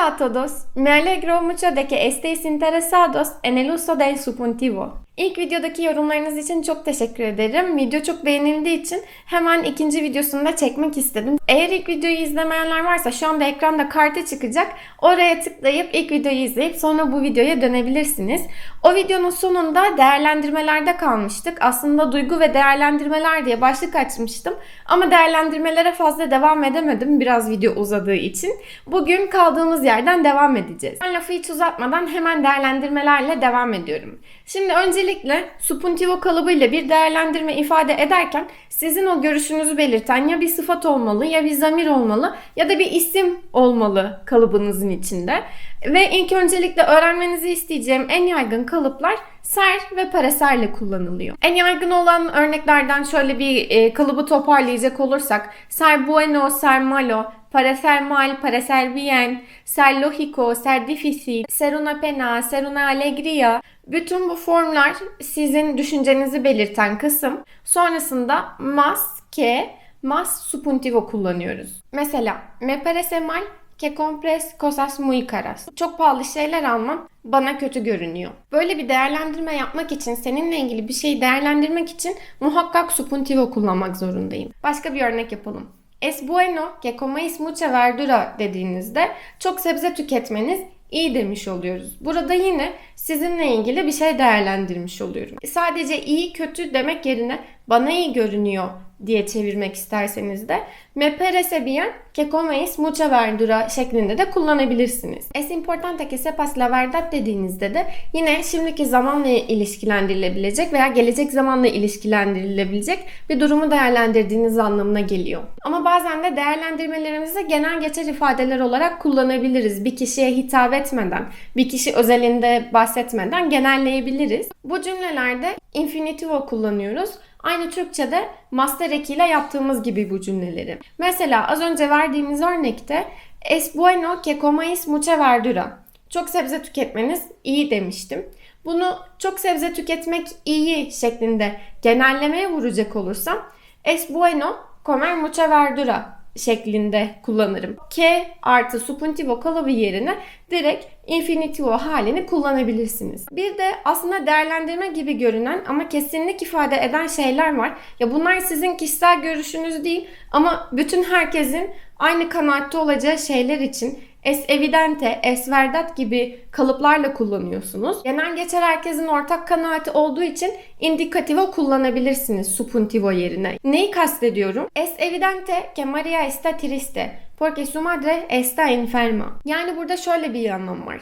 Hola a todos, me alegro mucho de que estéis interesados en el uso del subjuntivo. İlk videodaki yorumlarınız için çok teşekkür ederim. Video çok beğenildiği için hemen ikinci videosunu da çekmek istedim. Eğer ilk videoyu izlemeyenler varsa şu anda ekranda kartı çıkacak. Oraya tıklayıp ilk videoyu izleyip sonra bu videoya dönebilirsiniz. O videonun sonunda değerlendirmelerde kalmıştık. Aslında duygu ve değerlendirmeler diye başlık açmıştım. Ama değerlendirmelere fazla devam edemedim biraz video uzadığı için. Bugün kaldığımız yerden devam edeceğiz. Ben lafı hiç uzatmadan hemen değerlendirmelerle devam ediyorum. Şimdi öncelikle subjuntivo kalıbıyla bir değerlendirme ifade ederken sizin o görüşünüzü belirten ya bir sıfat olmalı ya bir zamir olmalı ya da bir isim olmalı kalıbınızın içinde. Ve ilk öncelikle öğrenmenizi isteyeceğim en yaygın kalıplar ser ve pareserle kullanılıyor. En yaygın olan örneklerden şöyle bir e, kalıbı toparlayacak olursak ser bueno, ser malo, para ser mal, para ser bien, ser lógico, ser difícil, ser una pena, ser una alegría. Bütün bu formlar sizin düşüncenizi belirten kısım. Sonrasında más que, más subjuntivo kullanıyoruz. Mesela, me parece mal que compres cosas muy caras. Çok pahalı şeyler almam bana kötü görünüyor. Böyle bir değerlendirme yapmak için, seninle ilgili bir şeyi değerlendirmek için muhakkak subjuntivo kullanmak zorundayım. Başka bir örnek yapalım. Es bueno que comáis mucha verdura dediğinizde çok sebze tüketmeniz iyi demiş oluyoruz. Burada yine sizinle ilgili bir şey değerlendirmiş oluyorum. Sadece iyi kötü demek yerine bana iyi görünüyor diye çevirmek isterseniz de me parece bien que coméis mucha verdura şeklinde de kullanabilirsiniz. Es importante que sepas la verdad dediğinizde de yine şimdiki zamanla ilişkilendirilebilecek veya gelecek zamanla ilişkilendirilebilecek bir durumu değerlendirdiğiniz anlamına geliyor. Ama bazen de değerlendirmelerimizi genel geçer ifadeler olarak kullanabiliriz. Bir kişiye hitap etmeden, bir kişi özelinde bahsetmeden genelleyebiliriz. Bu cümlelerde infinitivo kullanıyoruz. Aynı Türkçe'de master ekiyle yaptığımız gibi bu cümleleri. Mesela az önce verdiğimiz örnekte es bueno que comáis mucha verdura. Çok sebze tüketmeniz iyi demiştim. Bunu çok sebze tüketmek iyi şeklinde genellemeye vuracak olursam es bueno comer mucha verdura şeklinde kullanırım. Que artı subjuntivo kalıbı yerine direkt infinitivo halini kullanabilirsiniz. Bir de aslında değerlendirme gibi görünen ama kesinlik ifade eden şeyler var. Ya bunlar sizin kişisel görüşünüz değil ama bütün herkesin aynı kanaatte olacağı şeyler için es evidente, es verdad gibi kalıplarla kullanıyorsunuz. Genel geçer herkesin ortak kanaati olduğu için indicativo kullanabilirsiniz subjuntivo yerine. Neyi kastediyorum? Es evidente que Maria está triste porque su madre está enferma. Yani burada şöyle bir anlam var.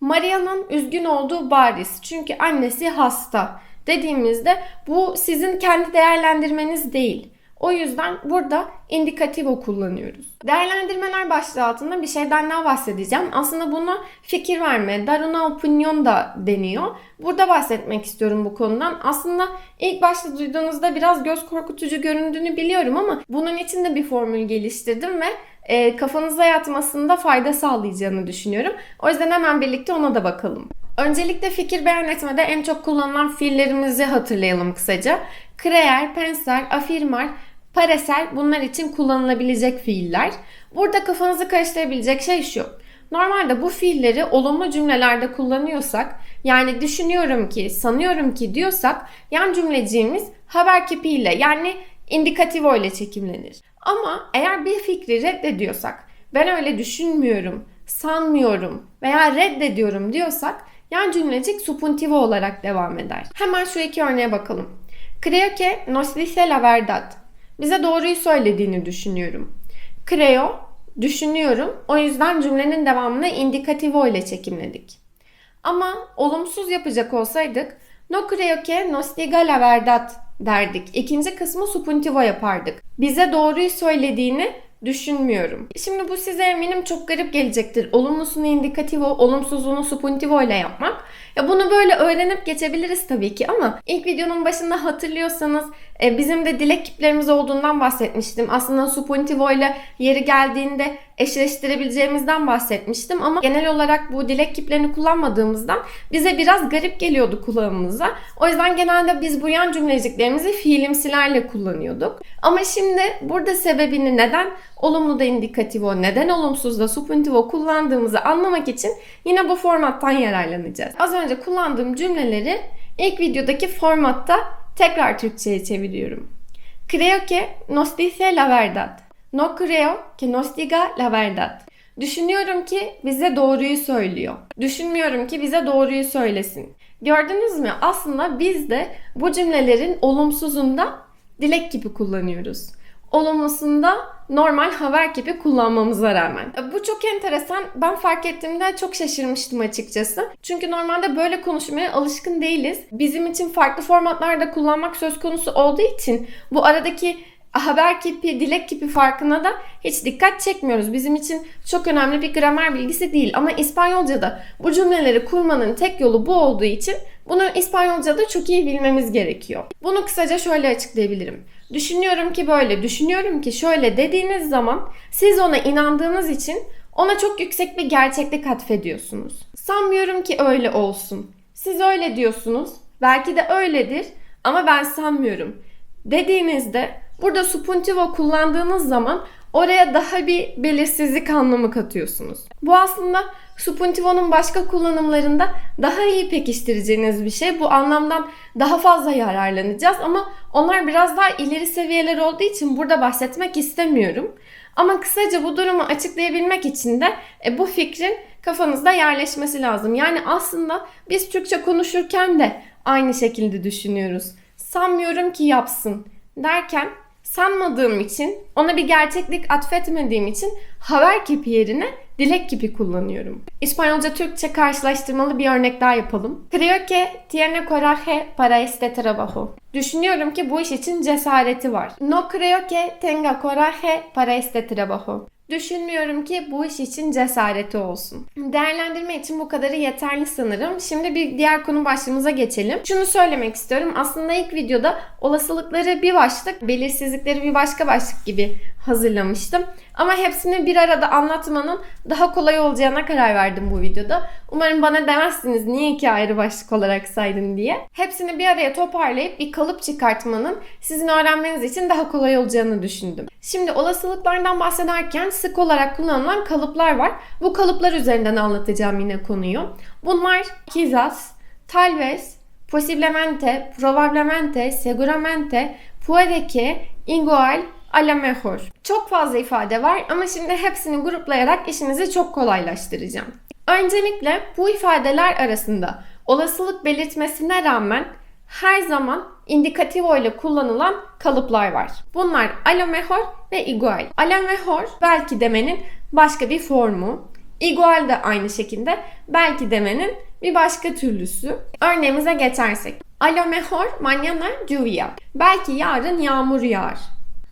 Maria'nın üzgün olduğu bariz çünkü annesi hasta dediğimizde bu sizin kendi değerlendirmeniz değil. O yüzden burada indikativo kullanıyoruz. Değerlendirmeler başlığı altında bir şeyden daha bahsedeceğim. Aslında bunu fikir verme, dar una opinion da deniyor. Burada bahsetmek istiyorum bu konudan. Aslında ilk başta duyduğunuzda biraz göz korkutucu göründüğünü biliyorum ama bunun için de bir formül geliştirdim ve e, kafanıza yatmasında fayda sağlayacağını düşünüyorum. O yüzden hemen birlikte ona da bakalım. Öncelikle fikir beyan etmede en çok kullanılan fiillerimizi hatırlayalım kısaca. Creer, pensar, afirmar, pareser bunlar için kullanılabilecek fiiller. Burada kafanızı karıştırabilecek şey şu. Normalde bu fiilleri olumlu cümlelerde kullanıyorsak yani düşünüyorum ki, sanıyorum ki diyorsak yan cümleciğimiz haber kipiyle yani indikativo ile çekimlenir. Ama eğer bir fikri reddediyorsak ben öyle düşünmüyorum, sanmıyorum veya reddediyorum diyorsak yan cümlecik subjuntivo olarak devam eder. Hemen şu iki örneğe bakalım. Creo que nos dice la verdad. Bize doğruyu söylediğini düşünüyorum. Creo, düşünüyorum. O yüzden cümlenin devamını indicativo ile çekimledik. Ama olumsuz yapacak olsaydık no creo que nos diga la verdad derdik. İkinci kısmı subjuntivo yapardık. Bize doğruyu söylediğini düşünmüyorum. Şimdi bu size eminim çok garip gelecektir. Olumlusunu indikativo, olumsuzunu subjuntivo ile yapmak. Ya bunu böyle öğrenip geçebiliriz tabii ki ama ilk videonun başında hatırlıyorsanız e, bizim de dilek kiplerimiz olduğundan bahsetmiştim. Aslında subjuntivo ile yeri geldiğinde eşleştirebileceğimizden bahsetmiştim ama genel olarak bu dilek kiplerini kullanmadığımızdan bize biraz garip geliyordu kulağımıza. O yüzden genelde biz bu yan cümleciklerimizi fiilimsilerle kullanıyorduk. Ama şimdi burada sebebini neden olumlu da indikativo, neden olumsuz da subjuntivo kullandığımızı anlamak için yine bu formattan yararlanacağız. Az önce kullandığım cümleleri ilk videodaki formatta tekrar Türkçe'ye çeviriyorum. Creo que nos dice la verdad. No creo que nos diga la verdad. Düşünüyorum ki bize doğruyu söylüyor. Düşünmüyorum ki bize doğruyu söylesin. Gördünüz mü? Aslında biz de bu cümlelerin olumsuzunda dilek gibi kullanıyoruz. Olumlusunda normal haber gibi kullanmamıza rağmen. E, Bu çok enteresan. Ben fark ettiğimde çok şaşırmıştım açıkçası. Çünkü normalde böyle konuşmaya alışkın değiliz. Bizim için farklı formatlarda kullanmak söz konusu olduğu için bu aradaki haber kipi, dilek kipi farkına da hiç dikkat çekmiyoruz. Bizim için çok önemli bir gramer bilgisi değil. Ama İspanyolca'da bu cümleleri kurmanın tek yolu bu olduğu için bunu İspanyolca'da çok iyi bilmemiz gerekiyor. Bunu kısaca şöyle açıklayabilirim. Düşünüyorum ki böyle, düşünüyorum ki şöyle dediğiniz zaman siz ona inandığınız için ona çok yüksek bir gerçeklik atfediyorsunuz. Sanmıyorum ki öyle olsun. Siz öyle diyorsunuz. Belki de öyledir ama ben sanmıyorum. Dediğinizde burada subjuntivo kullandığınız zaman oraya daha bir belirsizlik anlamı katıyorsunuz. Bu aslında subjuntivo'nun başka kullanımlarında daha iyi pekiştireceğiniz bir şey. Bu anlamdan daha fazla yararlanacağız ama onlar biraz daha ileri seviyeler olduğu için burada bahsetmek istemiyorum. Ama kısaca bu durumu açıklayabilmek için de e, bu fikrin kafanızda yerleşmesi lazım. Yani aslında biz Türkçe konuşurken de aynı şekilde düşünüyoruz. Sanmıyorum ki yapsın. Derken sanmadığım için, ona bir gerçeklik atfetmediğim için haber kipi yerine dilek kipi kullanıyorum. İspanyolca Türkçe karşılaştırmalı bir örnek daha yapalım. Creo que tiene coraje para este trabajo. Düşünüyorum ki bu iş için cesareti var. No creo que tenga coraje para este trabajo. Düşünmüyorum ki bu iş için cesareti olsun. Değerlendirme için bu kadarı yeterli sanırım. Şimdi bir diğer konu başlığımıza geçelim. Şunu söylemek istiyorum. Aslında ilk videoda olasılıkları bir başlık, belirsizlikleri bir başka başlık gibi hazırlamıştım. Ama hepsini bir arada anlatmanın daha kolay olacağına karar verdim bu videoda. Umarım bana demezsiniz niye iki ayrı başlık olarak saydın diye. Hepsini bir araya toparlayıp bir kalıp çıkartmanın sizin öğrenmeniz için daha kolay olacağını düşündüm. Şimdi olasılıklardan bahsederken sık olarak kullanılan kalıplar var. Bu kalıplar üzerinden anlatacağım yine konuyu. Bunlar quizás, tal vez, posiblemente, probablemente, seguramente, puede que, igual, a lo mejor. Çok fazla ifade var ama şimdi hepsini gruplayarak işinizi çok kolaylaştıracağım. Öncelikle bu ifadeler arasında olasılık belirtmesine rağmen her zaman indikativo ile kullanılan kalıplar var. Bunlar a ve igual. A belki demenin başka bir formu. Igual de aynı şekilde belki demenin bir başka türlüsü. Örneğimize geçersek. A mañana lluvia. Belki yarın yağmur yağar.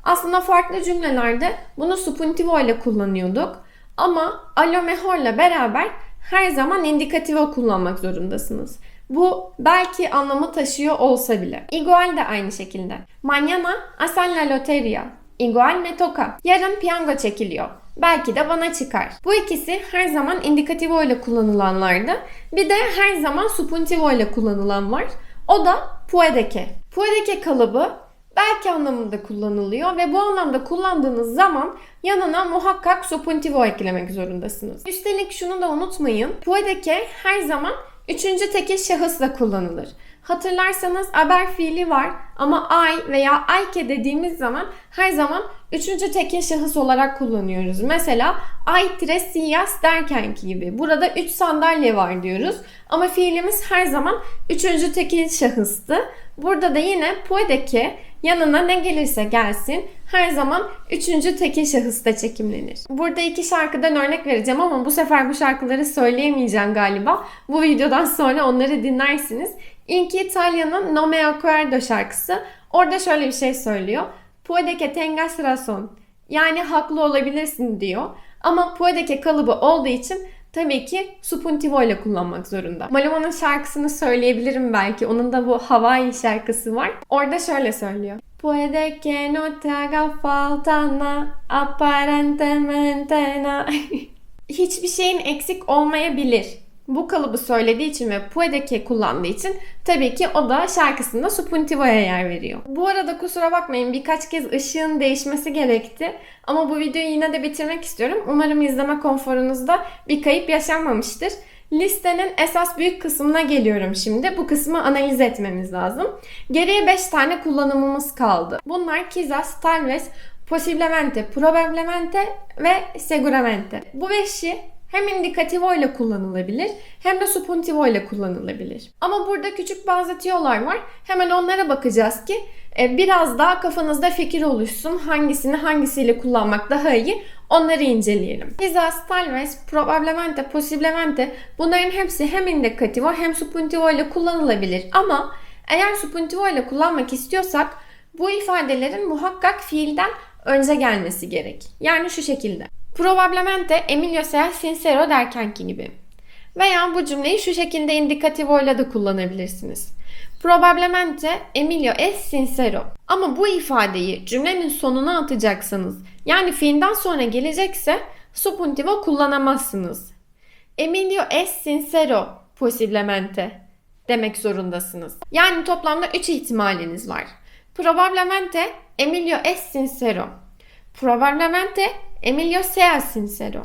Aslında farklı cümlelerde bunu subjuntivo ile kullanıyorduk. Ama a lo mejor ile beraber her zaman indikativo kullanmak zorundasınız. Bu belki anlamı taşıyor olsa bile. Igual de aynı şekilde. Mañana hacen la loteria. Igual me toca. Yarın piyango çekiliyor. Belki de bana çıkar. Bu ikisi her zaman indikativo ile kullanılanlardı. Bir de her zaman subjuntivo ile kullanılan var. O da. Puede que kalıbı belki anlamında kullanılıyor ve bu anlamda kullandığınız zaman yanına muhakkak subjuntivo eklemek zorundasınız. Üstelik şunu da unutmayın. Puede que her zaman üçüncü tekil şahısla kullanılır. Hatırlarsanız haber fiili var ama I veya ayke dediğimiz zaman her zaman üçüncü tekil şahıs olarak kullanıyoruz. Mesela I tres sillas derkenki gibi. Burada üç sandalye var diyoruz. Ama fiilimiz her zaman üçüncü tekil şahıstı. Burada da yine puede que yanına ne gelirse gelsin her zaman üçüncü tekil şahısta çekimlenir. Burada iki şarkıdan örnek vereceğim ama bu sefer bu şarkıları söyleyemeyeceğim galiba. Bu videodan sonra onları dinlersiniz. İlki İtalya'nın No Me Acuerdo şarkısı. Orada şöyle bir şey söylüyor. Puede que tengas razón. Yani haklı olabilirsin diyor. Ama puede que kalıbı olduğu için tabii ki subjuntivo ile kullanmak zorunda. Maluma'nın şarkısını söyleyebilirim belki. Onun da bu Hawaii şarkısı var. Orada şöyle söylüyor. Puede que no te haga falta na, aparentemente na. Hiçbir şeyin eksik olmayabilir. Bu kalıbı söylediği için ve puede kullandığı için tabii ki o da şarkısında subjuntivo'ya yer veriyor. Bu arada kusura bakmayın birkaç kez ışığın değişmesi gerekti. Ama bu videoyu yine de bitirmek istiyorum. Umarım izleme konforunuzda bir kayıp yaşanmamıştır. Listenin esas büyük kısmına geliyorum şimdi. Bu kısmı analiz etmemiz lazım. Geriye 5 tane kullanımımız kaldı. Bunlar quizás, tal vez, posiblemente, probablemente ve seguramente. Bu beşi hem indikativo ile kullanılabilir hem de subjuntivo ile kullanılabilir. Ama burada küçük bazı tiyolar var. Hemen onlara bakacağız ki e, biraz daha kafanızda fikir oluşsun. Hangisini hangisiyle kullanmak daha iyi onları inceleyelim. Quizás, tal vez, probablemente, posiblemente bunların hepsi hem indikativo hem subjuntivo ile kullanılabilir. Ama eğer subjuntivo ile kullanmak istiyorsak bu ifadelerin muhakkak fiilden önce gelmesi gerek. Yani şu şekilde. Probablemente Emilio sea sincero derkenki gibi. Veya bu cümleyi şu şekilde indikativo ile de kullanabilirsiniz. Probablemente Emilio es sincero. Ama bu ifadeyi cümlenin sonuna atacaksınız. Yani fiilden sonra gelecekse subjuntivo kullanamazsınız. Emilio es sincero posiblemente demek zorundasınız. Yani toplamda 3 ihtimaliniz var. Probablemente Emilio es sincero. Probablemente Emilio sea sincero.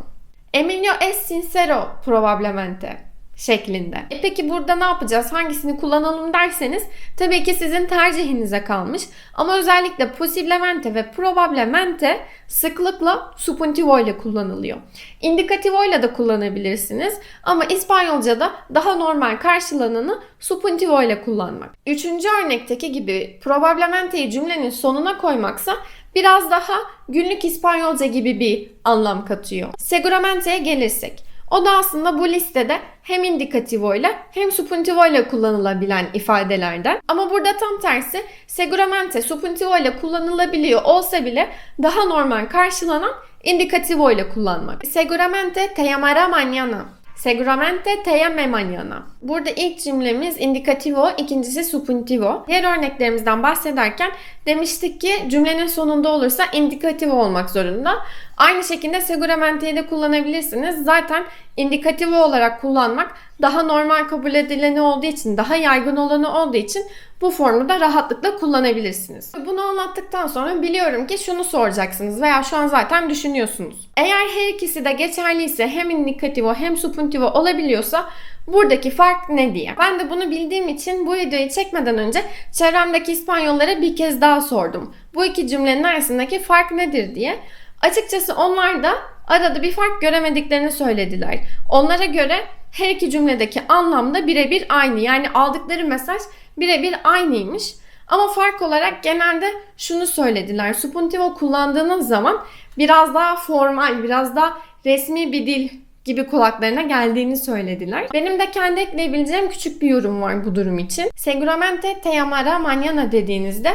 Emilio es sincero probablemente şeklinde. E peki burada ne yapacağız? Hangisini kullanalım derseniz tabii ki sizin tercihinize kalmış. Ama özellikle posiblemente ve probablemente sıklıkla subjuntivo ile kullanılıyor. Indikativo ile de kullanabilirsiniz ama İspanyolca'da daha normal karşılananı subjuntivo ile kullanmak. Üçüncü örnekteki gibi probablemente'yi cümlenin sonuna koymaksa biraz daha günlük İspanyolca gibi bir anlam katıyor. Seguramente'ye gelirsek o da aslında bu listede hem indikativo ile hem subjuntivo ile kullanılabilen ifadelerden. Ama burada tam tersi seguramente subjuntivo ile kullanılabiliyor olsa bile daha normal karşılanan indikativo ile kullanmak. Seguramente te llamará mañana. Seguramente te llame mañana. Burada ilk cümlemiz indikativo, ikincisi subjuntivo. Diğer örneklerimizden bahsederken demiştik ki cümlenin sonunda olursa indikativo olmak zorunda. Aynı şekilde seguramente'yi de kullanabilirsiniz. Zaten indikativo olarak kullanmak daha normal kabul edileni olduğu için, daha yaygın olanı olduğu için bu formu da rahatlıkla kullanabilirsiniz. Bunu anlattıktan sonra biliyorum ki şunu soracaksınız veya şu an zaten düşünüyorsunuz. Eğer her ikisi de geçerliyse hem indikativo hem subjuntivo olabiliyorsa buradaki fark ne diye. Ben de bunu bildiğim için bu videoyu çekmeden önce çevremdeki İspanyollara bir kez daha sordum. Bu iki cümlenin arasındaki fark nedir diye. Açıkçası onlar da arada bir fark göremediklerini söylediler. Onlara göre her iki cümledeki anlam da birebir aynı. Yani aldıkları mesaj birebir aynıymış. Ama fark olarak genelde şunu söylediler. Subjuntivo kullandığınız zaman biraz daha formal, biraz daha resmi bir dil gibi kulaklarına geldiğini söylediler. Benim de kendi ekleyebileceğim küçük bir yorum var bu durum için. Seguramente te llamará mañana dediğinizde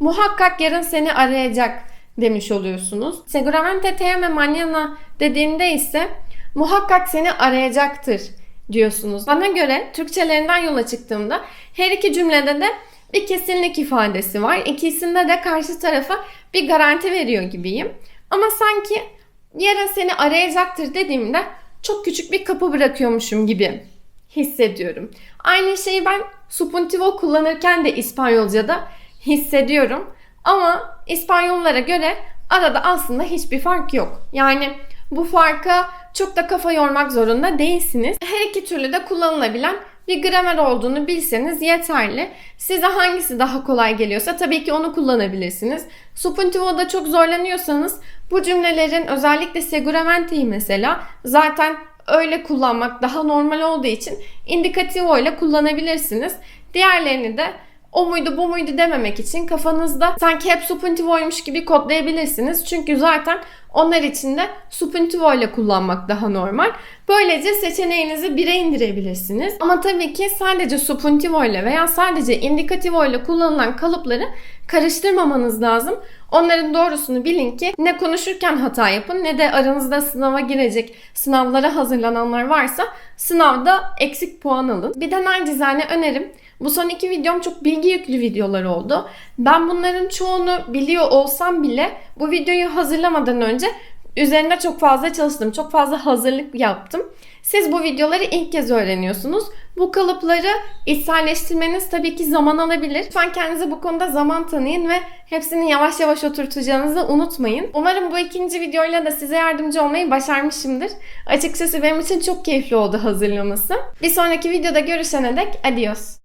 muhakkak yarın seni arayacak demiş oluyorsunuz. Seguramente te llame mañana dediğinde ise muhakkak seni arayacaktır diyorsunuz. Bana göre Türkçelerinden yola çıktığımda her iki cümlede de bir kesinlik ifadesi var. İkisinde de karşı tarafa bir garanti veriyor gibiyim. Ama sanki yarın seni arayacaktır dediğimde çok küçük bir kapı bırakıyormuşum gibi hissediyorum. Aynı şeyi ben subjuntivo kullanırken de İspanyolca'da hissediyorum. Ama İspanyollara göre arada aslında hiçbir fark yok. Yani bu farka çok da kafa yormak zorunda değilsiniz. Her iki türlü de kullanılabilen bir gramer olduğunu bilseniz yeterli. Size hangisi daha kolay geliyorsa tabii ki onu kullanabilirsiniz. Subjuntivo'da çok zorlanıyorsanız bu cümlelerin özellikle seguramente'yi mesela zaten öyle kullanmak daha normal olduğu için indikativo ile kullanabilirsiniz. Diğerlerini de o muydu bu muydu dememek için kafanızda sanki hep subjuntivoymuş gibi kodlayabilirsiniz. Çünkü zaten onlar için de subjuntivo ile kullanmak daha normal. Böylece seçeneğinizi bire indirebilirsiniz. Ama tabii ki sadece subjuntivo ile veya sadece indikativo ile kullanılan kalıpları karıştırmamanız lazım. Onların doğrusunu bilin ki ne konuşurken hata yapın ne de aranızda sınava girecek sınavlara hazırlananlar varsa sınavda eksik puan alın. Bir de nacizane önerim bu son iki videom çok bilgi yüklü videolar oldu. Ben bunların çoğunu biliyor olsam bile bu videoyu hazırlamadan önce Üzerinde çok fazla çalıştım. Çok fazla hazırlık yaptım. Siz bu videoları ilk kez öğreniyorsunuz. Bu kalıpları içselleştirmeniz tabii ki zaman alabilir. Lütfen kendinize bu konuda zaman tanıyın ve hepsini yavaş yavaş oturtacağınızı unutmayın. Umarım bu ikinci videoyla da size yardımcı olmayı başarmışımdır. Açıkçası benim için çok keyifli oldu hazırlaması. Bir sonraki videoda görüşene dek adios.